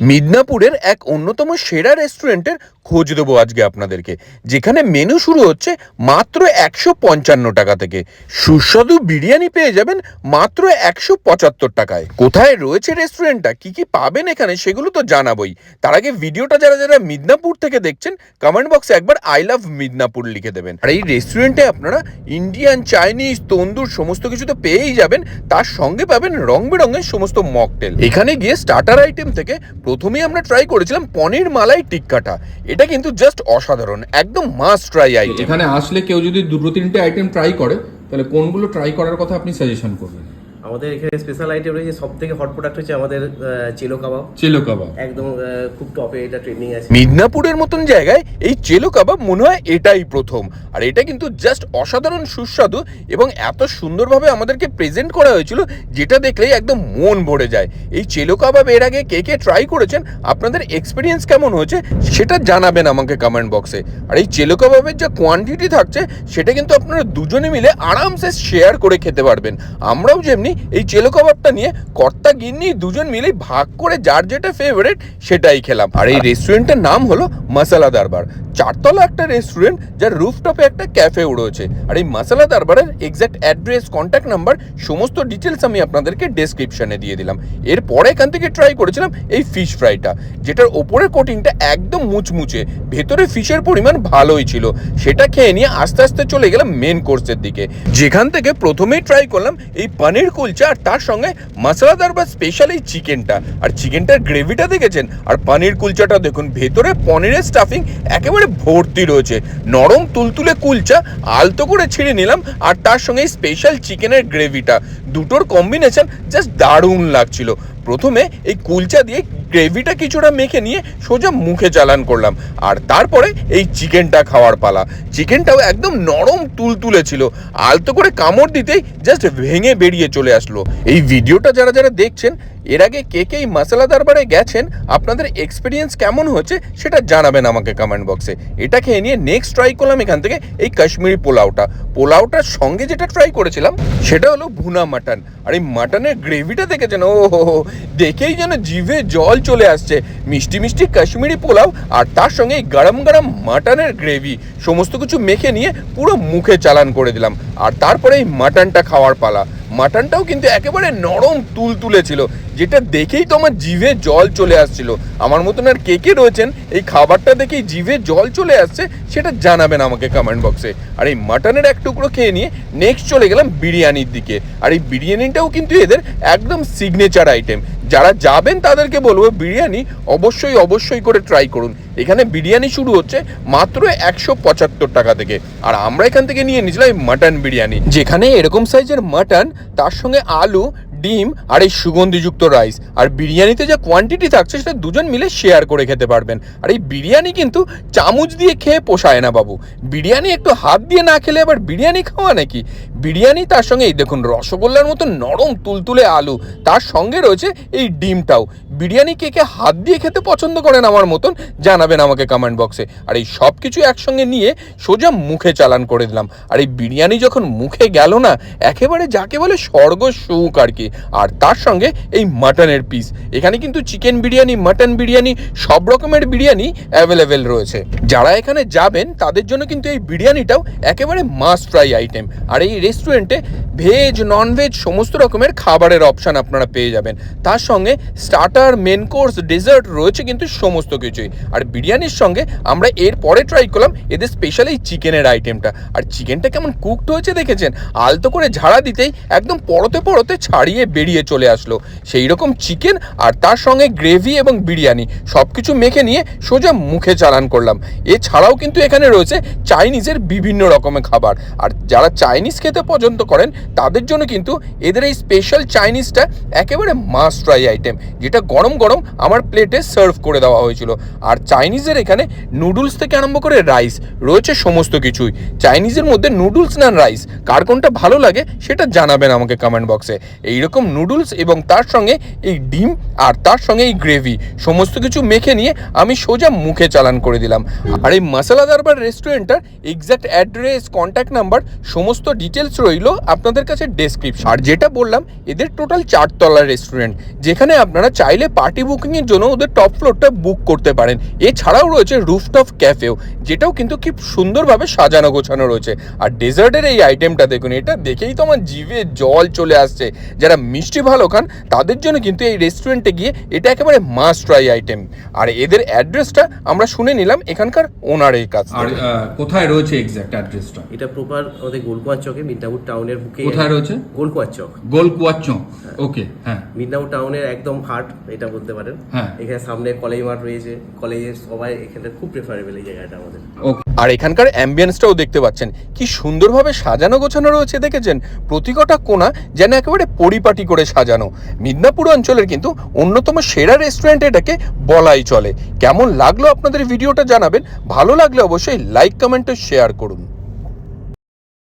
মিদনাপুরের এক অন্যতম সেরা রেস্টুরেন্টের খোঁজ দেবো আজকে আপনাদেরকে। যেখানে মেনু শুরু হচ্ছে মাত্র একশো পঞ্চান্ন টাকা থেকে। সুস্বাদু বিরিয়ানি পেয়ে যাবেন মাত্র একশো পঁচাত্তর টাকায়। কোথায় রয়েছে রেস্টুরেন্টটা কি কি পাবেন এখানে সেগুলো তো জানাবোই। তার আগে ভিডিওটা যারা যারা মিদনাপুর থেকে দেখছেন কমেন্ট বক্সে একবার আই লাভ মিদনাপুর লিখে দেবেন। আর এই রেস্টুরেন্টে আপনারা ইন্ডিয়ান চাইনিজ তন্দুর সমস্ত কিছু তো পেয়েই যাবেন। তার সঙ্গে পাবেন রং বেরঙের সমস্ত মকটেল এখানে গিয়ে স্টার্টার আইটেম থেকে প্রথমেই আমরা ট্রাই করেছিলাম পনির মালাই টিক্কাটা। এটা কিন্তু জাস্ট অসাধারণ, একদম মাস্ট ট্রাই আইটেম এখানে আসলে কেউ যদি দুটো তিনটে আইটেম ট্রাই করে, তাহলে কোনগুলো ট্রাই করার কথা আপনি সাজেশন করবেন? আমাদের এখানে স্পেশাল আইটেম রয়েছে সব থেকে হট প্রোডাক্ট হচ্ছে আমাদের চিলো কাবাব চেলো কাবাব একদম খুব টপে এটা ট্রেন্ডিং আছে। মিদনাপুরের মতন জায়গায় এই চেলো কাবাব মনে হয় এটাই প্রথম। আর এটা কিন্তু জাস্ট অসাধারণ সুস্বাদু এবং এত সুন্দরভাবে আমাদেরকে প্রেজেন্ট করা হয়েছিল যেটা দেখলেই একদম মন ভরে যায়। এই চেলো কাবাব এর আগে কে কে ট্রাই করেছেন আপনাদের এক্সপিরিয়েন্স কেমন হয়েছে সেটা জানাবেন আমাকে কমেন্ট বক্সে আর এই চেলো কাবাবের যা কোয়ান্টিটি থাকছে সেটা কিন্তু আপনারা দুজনে মিলে আরামসে শেয়ার করে খেতে পারবেন। আমরাও যেমনি এই চেলো কাবাবটা নিয়ে কর্তা গিন্নি দুজন মিলে ভাগ করে যার যেটা ফেভারিট সেটাই খেলাম। আর এই রেস্টুরেন্টের নাম হলো মশালা দরবার চারতলা একটা রেস্টুরেন্ট যার রুফটপে একটা ক্যাফে রয়েছে আর এই মশালা দরবারের এক্সাক্ট অ্যাড্রেস কন্ট্যাক্ট নাম্বার সমস্ত ডিটেলস আমি আপনাদেরকে ডেসক্রিপশনে দিয়ে দিলাম। এরপরে এখান থেকে ট্রাই করেছিলাম এই ফিশ ফ্রাইটা যেটার ওপরের কোটিংটা একদম মুচমুচে, ভেতরে ফিশের পরিমাণ ভালোই ছিল। সেটা খেয়ে নিয়ে আস্তে আস্তে চলে গেলাম মেন কোর্সের দিকে। যেখান থেকে প্রথমেই ট্রাই করলাম এই পনির কুলচা আর তার সঙ্গে মশলাদার বা স্পেশাল এই চিকেনটা আর চিকেনটার গ্রেভিটা দেখেছেন? আর পনির কুলচাটা দেখুন, ভেতরে পনিরের স্টাফিং একেবারে ভর্তি রয়েছে। নরম তুলতুলে কুলচা, আলতো করে ছিঁড়ে নিলাম, আর তার সঙ্গে স্পেশাল চিকেনের গ্রেভিটা দুটোর কম্বিনেশন জাস্ট দারুণ লাগছিল। প্রথমে এই কুলচা দিয়ে গ্রেভিটা কিছুটা মেখে নিয়ে সোজা মুখে চালান করলাম। আর তারপরে এই চিকেনটা খাওয়ার পালা। চিকেনটাও একদম নরম তুলতুলে ছিল। আলতো করে কামড় দিতেই জাস্ট ভেঙে বেরিয়ে চলে আসলো। এই ভিডিওটা যারা যারা দেখছেন এর আগে কে কে এই মশলা দরবারে গেছেন, আপনাদের এক্সপিরিয়েন্স কেমন হচ্ছে সেটা জানাবেন আমাকে কমেন্ট বক্সে এটা খেয়ে নিয়ে নেক্সট ট্রাই করলাম এখান থেকে, এই কাশ্মীরি পোলাওটা। পোলাওটার সঙ্গে যেটা ট্রাই করেছিলাম, সেটা হলো ভুনা মাটন। আর এই মাটনের গ্রেভিটা দেখেছেন? ও দেখেই যেন জিভে জল চলে আসছে। মিষ্টি মিষ্টি কাশ্মীরি পোলাও আর তার সঙ্গে এই গরম গরম মাটনের গ্রেভি সমস্ত কিছু মেখে নিয়ে পুরো মুখে চালান করে দিলাম। আর তারপরে এই মাটনটা খাওয়ার পালা। মাটনটাও কিন্তু একেবারে নরম তুলতুলে ছিল যেটা দেখেই তো আমার জিভে জল চলে আসছিল। আমার মতন আর কে কে রয়েছেন, এই খাবারটা দেখেই জিভে জল চলে আসছে, সেটা জানাবেন আমাকে কমেন্ট বক্সে আর এই মাটনের এক টুকরো খেয়ে নিয়ে নেক্সট চলে গেলাম বিরিয়ানির দিকে। আর এই বিরিয়ানিটাও কিন্তু এদের একদম সিগনেচার আইটেম যারা যাবেন তাদেরকে বলব, বিরিয়ানি অবশ্যই অবশ্যই করে ট্রাই করুন। এখানে বিরিয়ানি শুরু হচ্ছে মাত্র একশো পঁচাত্তর টাকা থেকে। আর আমরা এখান থেকে নিয়ে নিয়েছিলাম মাটন বিরিয়ানি। যেখানে এরকম সাইজের মাটন, তার সঙ্গে আলু, ডিম আর এই সুগন্ধিযুক্ত রাইস আর বিরিয়ানিতে যা কোয়ান্টিটি থাকছে, সেটা দুজন মিলে শেয়ার করে খেতে পারবেন। আর এই বিরিয়ানি কিন্তু চামচ দিয়ে খেয়ে পোষায় না বাবু। বিরিয়ানি একটু হাত দিয়ে না খেলে আবার বিরিয়ানি খাওয়া নাকি? বিরিয়ানি, তার সঙ্গে এই দেখুন রসগোল্লার মতো নরম তুলতুলে আলু, তার সঙ্গে রয়েছে এই ডিমটাও। বিরিয়ানি কে কে হাত দিয়ে খেতে পছন্দ করেন আমার মতন, জানাবেন আমাকে কমেন্ট বক্সে আর এই সব কিছু একসঙ্গে নিয়ে সোজা মুখে চালান করে দিলাম। আর এই বিরিয়ানি যখন মুখে গেল না, একেবারে যাকে বলে স্বর্গ সুখ আর কি। আর তার সঙ্গে এই মাটনের পিস এখানে কিন্তু চিকেন বিরিয়ানি মাটন বিরিয়ানি, সব রকমের বিরিয়ানি অ্যাভেলেবেল রয়েছে। যারা এখানে যাবেন, তাদের জন্য কিন্তু এই বিরিয়ানিটাও একেবারে মাস্ট ট্রাই আইটেম আর এই রেস্টুরেন্টে ভেজ ননভেজ সমস্ত রকমের খাবারের অপশান আপনারা পেয়ে যাবেন। তার সঙ্গে স্টার্টার মেন কোর্স ডেজার্ট রয়েছে কিন্তু সমস্ত কিছুই। আর বিরিয়ানির সঙ্গে আমরা এর পরে ট্রাই করলাম এদের স্পেশাল এই চিকেনের আইটেমটা আর চিকেনটা কেমন কুকড হয়েছে দেখেছেন? আলতো করে ঝাড়া দিতেই একদম পরতে পরতে ছাড়িয়ে বেরিয়ে চলে আসলো। সেই রকম চিকেন আর তার সঙ্গে গ্রেভি এবং বিরিয়ানি সব কিছু মেখে নিয়ে সোজা মুখে চালান করলাম। এছাড়াও কিন্তু এখানে রয়েছে চাইনিজের বিভিন্ন রকমের খাবার। আর যারা চাইনিজ খেতে পছন্দ করেন, তাদের জন্য কিন্তু এদের এই স্পেশাল চাইনিজটা একেবারে মাস্ট ট্রাই আইটেম যেটা গরম গরম আমার প্লেটে সার্ভ করে দেওয়া হয়েছিল। আর চাইনিজের এখানে নুডলস থেকে আরম্ভ করে রাইস রয়েছে সমস্ত কিছুই। চাইনিজের মধ্যে নুডলস না রাইস কার কোনটা ভালো লাগে সেটা জানাবেন আমাকে কমেন্ট বক্সে এইরকম নুডলস এবং তার সঙ্গে এই ডিম আর তার সঙ্গে এই গ্রেভি সমস্ত কিছু মেখে নিয়ে আমি সোজা মুখে চালান করে দিলাম। আর এই মশলা দরবার রেস্টুরেন্টটার এক্স্যাক্ট অ্যাড্রেস কন্ট্যাক্ট নাম্বার সমস্ত ডিটেলস ডিটেলস রইল আপনাদের কাছে ডেসক্রিপশন আর যেটা বললাম এদের টোটাল চারতলার রেস্টুরেন্ট যেখানে আপনারা চাইলে পার্টি বুকিংয়ের জন্য ওদের টপ ফ্লোরটা বুক করতে পারেন। এছাড়াও রয়েছে রুফটপ ক্যাফেও যেটাও কিন্তু খুব সুন্দরভাবে সাজানো গোছানো রয়েছে। আর ডেজার্টের এই আইটেমটা দেখুন এটা দেখেই তো আমার জিভে জল চলে আসছে। যারা মিষ্টি ভালো খান তাদের জন্য কিন্তু এই রেস্টুরেন্টে গিয়ে এটা একেবারে মাস্ট ট্রাই আইটেম আর এদের অ্যাড্রেসটা আমরা শুনে নিলাম এখানকার ওনারের কাছ আর কোথায় রয়েছে এক্স্যাক্ট অ্যাড্রেসটা এটা প্রপার আমাদের গোলকুয়ার চকে মিদনাপুর টাউনের বুকে কোথায় রয়েছে? গোলকুয়ার চক। গোলকুয়ার চক ওকে হ্যাঁ। মিদনাপুর টাউনের একদম হার্ট এটা বলতে পারেন। হ্যাঁ। এখানে সামনে কলেজ মাঠ রয়েছে। কলেজের সবাই এখানে খুব প্রেফারেবল এই জায়গাটা আমাদের। ওকে। আর এখানকার অ্যাম্বিয়েন্সটাও দেখতে পাচ্ছেন। কি সুন্দরভাবে সাজানো গোছানো রয়েছে দেখেছেন? প্রতিকটা কোণা যেন একেবারে পরিপাটি করে সাজানো। মিদনাপুর অঞ্চলের কিন্তু অন্যতম সেরা রেস্টুরেন্ট এটাকে বলাই চলে। কেমন লাগল আপনাদের ভিডিওটা জানাবেন? ভালো লাগলে অবশ্যই লাইক কমেন্ট ও শেয়ার করুন।